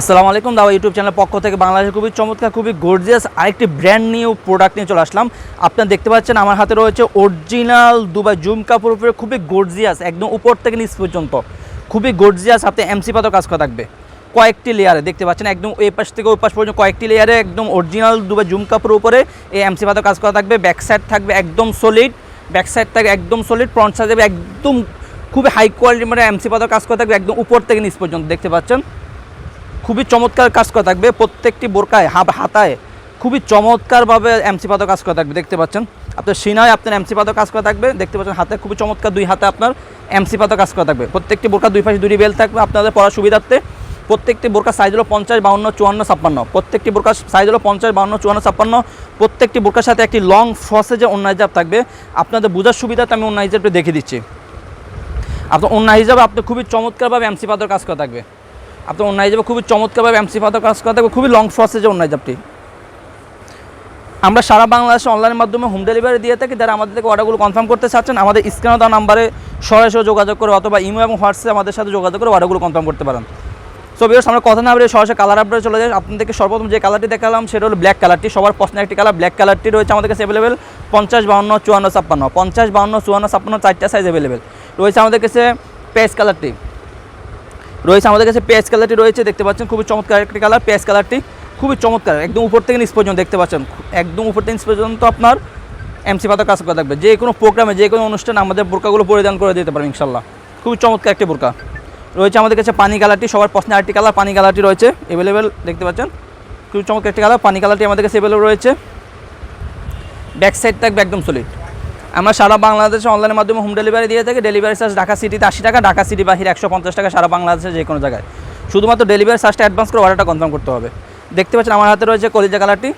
আসসালামু আলাইকুম দাওয়া ইউটিউব চ্যানেল পক্ষ থেকে বাংলাদেশের খুবই চমৎকার, খুবই গর্জিয়াস আরেকটি ব্র্যান্ড নিউ প্রোডাক্ট নিয়ে চলে আসলাম। আপনারা দেখতে পাচ্ছেন আমার হাতে রয়েছে অরিজিনাল দুবাই জুম কাপড় উপরে খুবই গর্জিয়াস একদম উপর থেকে নিচ পর্যন্ত। খুবই গর্জিয়াস আপনি এমসি পাতার কাজ করা থাকবে। কয়েকটি লেয়ারে দেখতে পাচ্ছেন, একদম এই পাশ থেকে ওই পাশ পর্যন্ত কয়েকটি লেয়ারে একদম অরিজিনাল দুবাই জুম কাপড়ের উপরে এই এমসি পাতার কাজ করা থাকবে। ব্যাক সাইড থাকবে একদম সলিড ব্যাক সাইড থাকবে একদম সলিড ফ্রন্ট সাইড একদম খুবই হাই কোয়ালিটি মানে এমসি পাতার কাজ করা থাকবে একদম উপর থেকে নিচ পর্যন্ত, দেখতে পাচ্ছেন? খুবই চমৎকার কাজ করা থাকবে। প্রত্যেকটি বোরকায় হাব হাতায় খুবই চমৎকারভাবে এমসি পাতা কাজ করা থাকবে, দেখতে পাচ্ছেন। আপনার সিনায় আপনার এমসি পাতা কাজ করা থাকবে, দেখতে পাচ্ছেন হাতে খুবই চমৎকার দুই হাতে আপনার এমসি পাতা কাজ করা থাকবে। প্রত্যেকটি বোরকা দুই পাশে দুটি বেল থাকবে আপনাদের পড়ার সুবিধার্থে। প্রত্যেকটি বোরকা সাইজ হলো পঞ্চাশ, বাউন্ন, চুয়ান্ন, ছাপ্পান্ন। প্রত্যেকটি বোরকার সাইজ হলো পঞ্চাশ, বাউন্ন, চুয়ান্ন, ছাপ্পান্ন। প্রত্যেকটি বোরকার সাথে একটি লং ফসেজে অন্য হিজাব থাকবে। আপনাদের বোঝার সুবিধাতে আমি অন্য হিজাবটা দেখে দিচ্ছি। আপনার অন্য হিসাবে আপনি খুবই চমৎকারভাবে এমসি পাতার কাজ করা থাকবে। আপনার অন্যায় হিসাবে খুবই চমৎকারভাবে এমসি পাতার কাজ করা থাকবে খুবই লং প্রসেসে অন্য হিসাবটি আমরা সারা বাংলাদেশে অনলাইনের মাধ্যমে হোম ডেলিভারি দিয়ে থাকি, যারা আমাদের থেকে অর্ডারগুলো কনফার্ম করতে চাচ্ছেন, আমাদের স্ক্রিনে দেওয়া নাম্বারে সরাসরি যোগাযোগ করে অথবা ইমো এবং হোয়াটসঅ্যাপে আমাদের সাথে যোগাযোগ করে অর্ডারগুলো কনফার্ম করতে পারেন। সো বিয়ার্স আমরা কথা না বলে সরাসরি কালার আপডেট চলে যাই। আপনাদেরকে সর্বপ্রথম যে কালারটি দেখালাম, সেটা হলো ব্ল্যাক কালারটি সবার পছন্দের একটি কালার ব্ল্যাক কালারটি রয়েছে আমাদের কাছে অ্যাভেলেবেল পঞ্চাশ বাউন্ন চুয়ান্ন, ছাপ্পান্ন। পঞ্চাশ বাউন্ন চুয়ান্ন, ছাপ্পান্ন, চারটা সাইজ অ্যাভেলেবেল রয়েছে আমাদের কাছে পেস কালারটি রয়েছে আমাদের কাছে পেঁয়াজ কালারটি রয়েছে, দেখতে পাচ্ছেন খুবই চমৎকার একটি কালার, পেঁয়াজ কালারটি খুবই চমৎকার, একদম উপর থেকে নিচ পর্যন্ত দেখতে পাচ্ছেন, একদম উপর থেকে নিচ পর্যন্ত আপনার এমসি পাতা কাজ করা থাকবে, যে কোনো প্রোগ্রামে, যে কোনো অনুষ্ঠানে আমাদের বোরকাগুলো পরিধান করে দিতে পারবেন ইনশাল্লাহ খুবই চমৎকার একটি বোরকা। রয়েছে আমাদের কাছে পানি কালারটি, সবার পছন্দের আরেকটি কালার পানি কালারটি রয়েছে অ্যাভেলেবেল দেখতে পাচ্ছেন, খুবই চমৎকার একটি কালার, পানি কালারটি আমাদের কাছে অ্যাভেলেবেল রয়েছে। ব্যাক সাইড থাকবে একদম সলিড আমরা সারা বাংলাদেশে অনলাইনের মাধ্যমে হোম ডেলিভারি দিয়ে থাকি। ডেলিভারি চার্জ ঢাকা সিটিতে আশি টাকা, ঢাকা সিটি বাহিরে একশো পঞ্চাশ টাকা, সারা বাংলাদেশে যে কোনো জায়গায়। শুধুমাত্র ডেলিভারি চার্জটা অ্যাডভান্স করে অর্ডারটা কনফার্ম করতে হবে। দেখতে পাচ্ছেন আমার হাতে রয়েছে কলিজা কালারটি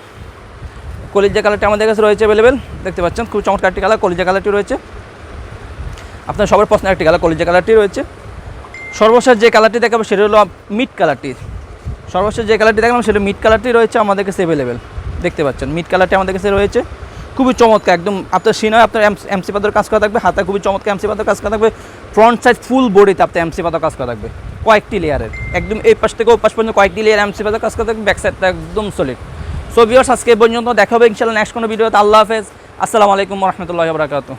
কলিজা কালারটি আমাদের কাছে রয়েছে অ্যাভেলেবেল দেখতে পাচ্ছেন খুব চমৎকার একটি কালার কলিজা কালারটি রয়েছে। আপনার সবার পছন্দের একটি কালার কলিজা কালারটি রয়েছে। সর্বশেষ যে কালারটি দেখাবো সেটা হলো মিট কালারটি সর্বশেষ যে কালারটি দেখাবো সেটা মিট কালারটি রয়েছে আমাদের কাছে অ্যাভেলেবেল দেখতে পাচ্ছেন মিট কালারটি আমাদের কাছে রয়েছে। খুবই চমৎকার, একদম আপনার সিনয় আপনার এমসি পাতার কাজ করা থাকবে, হাতে খুবই চমৎকার এমসি পাতার কাজ করা থাকবে ফ্রন্ট সাইড ফুল বডিতে আপনার এমসি পাতার কাজ করা থাকবে, কয়েকটি লেয়ারের একদম এই পাশ থেকে ও পাশ পর্যন্ত কয়েকটি লেয়ার এমসি পাতার কাজ করা থাকবে ব্যাক সাইডটা একদম সলিড সো ভিউয়ার্স আজকে পর্যন্ত দেখা হবে ইনশাল্লাহ নেক্সট কোনো ভিডিওতে আল্লাহ হাফেজ, আসসালামু আলাইকুম রহমতুল্লাহ বরাকাতু